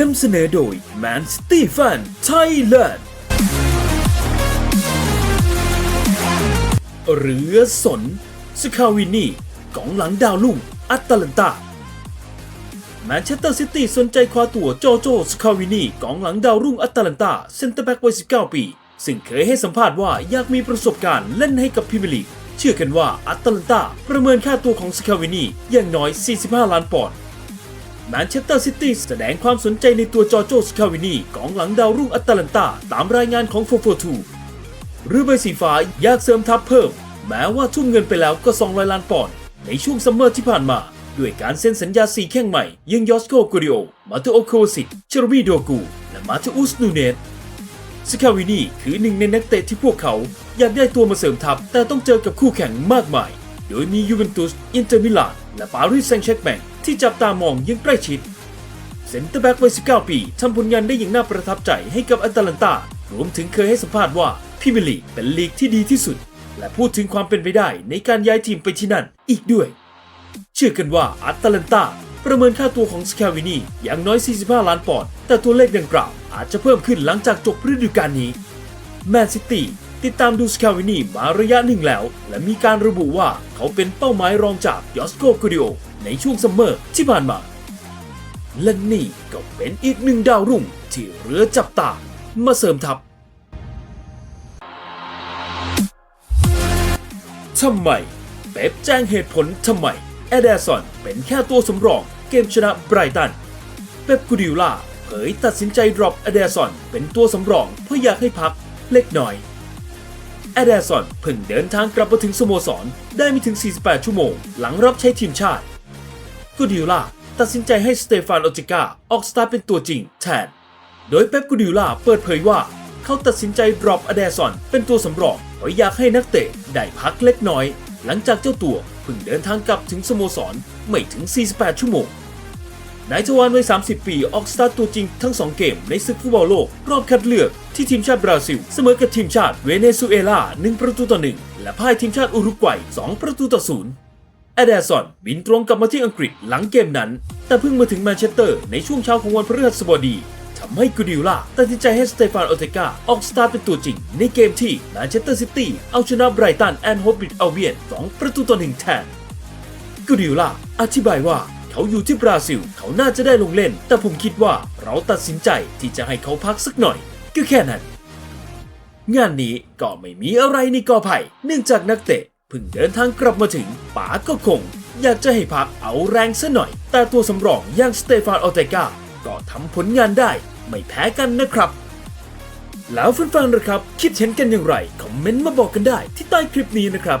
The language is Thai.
นำเสนอโดย Man City Fan Thailand เรือสนสคาวินีกองหลังดาวลุ่งอัตแลนตาแมนเชสเตอร์ซิตี้สนใจคว้าตัวโจโจสคาวินีกองหลังดาวรุ่งอัตแลนตาเซนเตอร์แบ็กวัย 19 ปี ซึ่งเคยให้สัมภาษณ์ว่าอยากมีประสบการณ์เล่นให้กับพรีเมียร์ลีก เชื่อกันว่าอัตแลนตาประเมินค่าตัวของสคาวินีอย่างน้อย 45 ล้านปอนด์ แมนเชสเตอร์ซิตี้แสดงความสนใจในตัวจอร์โจสคาวินีกองหลังดาวรุ่งอัตแลนตา ตามรายงานของ 442หรือใบสีฟ้าอยากเสริมทัพเพิ่ม แม้ว่าทุ่มเงินไปแล้วก็ 200 ล้านปอนด์ในช่วงซัมเมอร์ที่ผ่านมา ด้วยการเซ็นสัญญาสีแข้งใหม่ยังยอสโกกูริโอ มาเตโอโควาสิกเจอร์มีโดกู และมาเตอุสนูเนสสคาวินีคือหนึ่งในนักเตะที่พวกเขา อยากได้ตัวมาเสริมทัพแต่ต้องเจอกับคู่แข่งมากมาย โดยมียูเวนตุสอินเตอร์มิลานและปารีสแซงต์แชร์กแมง ที่จับตามองอยังใกล้ชิด เซนเตอร์แบ็กวัย 19 ปีทำผลงานได้อย่างน่าประทับใจให้กับแอตแลนตารวมถึงเคยให้สัมภาษณ์ว่าพรีเมียร์ลีเป็นลีกที่ดีที่สุด และพูดถึงความเป็นไปได้ในการย้ายทีมไปที่นั่นอีกด้วย เชื่อกันว่าแอตแลนตาประเมินค่าตัวของสควินีอย่างน้อย 45 ล้านปอนด์แต่ตัวเลขดังกล่าวอาจจะเพิ่มขึ้นหลังจากจบฤดูกาลนี้แมนซิตี้ ติดตามดูสคาวินีมาระยะหนึ่งแล้ว และมีการระบุว่าเขาเป็นเป้าหมายรองจากยอสโกกูดิโอในช่วงซัมเมอร์ที่ผ่านมา และนี่ก็เป็นอีกหนึ่งดาวรุ่งที่เรือจับตามาเสริมทัพทำไม เป๊ปแจ้งเหตุผลทำไม แอดเดสันเป็นแค่ตัวสำรองเกมชนะไบรตัน เป๊ปกูดิล่าเผยตัดสินใจดรอปแอดเดสันเป็นตัวสำรองเพื่ออยากให้พักเล็กน้อย แอดเดสันเพิ่งเดินทางกลับมาถึงสโมสร ได้ไม่ถึง 48 ชั่วโมง หลังรับใช้ทีมชาติกูดิโอล่าตัดสินใจให้สเตฟานโอติกาออกสตาร์เป็นตัวจริงแทน โดยเป๊ปกูดิโอล่าเปิดเผยว่า เขาตัดสินใจดรอปอเดซอนเป็นตัวสำรองเพราะอยากให้นักเตะได้พักเล็กน้อย หลังจากเจ้าตัวเพิ่งเดินทางกลับถึงสโมสรไม่ถึง 48 ชั่วโมง นายทวารวัย 30 ปี ออกสตาร์ทตัวจริงทั้ง 2 เกมในศึกฟุตบอลโลก รอบคัดเลือกที่ทีมชาติบราซิล เสมอกับทีมชาติเวเนซุเอลา 1 ประตูต่อ 1 และพ่ายทีมชาติอุรุกวัย 2 ประตูต่อ 0 แอดเดสันบินตรงกลับมาที่อังกฤษหลังเกมนั้น แต่เพิ่งมาถึงแมนเชสเตอร์ในช่วงเช้าของวันพฤหัสบดีทำให้กูดิล่าตัดสินใจให้สเตฟานโอเตกาออกสตาร์เป็นตัวจริง ในเกมที่แมนเชสเตอร์ซิตี้เอาชนะไบรตันแอนด์โฮปบิดอัลเบียน 2 ประตูต่อ 1 แทนกูดิล่าอธิบายว่า เขาอยู่ที่บราซิล เขาน่าจะได้ลงเล่น แต่ผมคิดว่าเราตัดสินใจที่จะให้เขาพักสักหน่อย ก็แค่นั้น งานนี้ก็ไม่มีอะไรในกอไผ่ เนื่องจากนักเตะเพิ่งเดินทางกลับมาถึงป๋าก็คง อยากจะให้พักเอาแรงซะหน่อย แต่ตัวสำรองอย่างสเตฟานออเตกาก็ทำผลงานได้ ไม่แพ้กันนะครับแล้วแฟนๆนะครับ คิดเห็นกันอย่างไร คอมเมนต์มาบอกกันได้ที่ใต้คลิปนี้นะครับ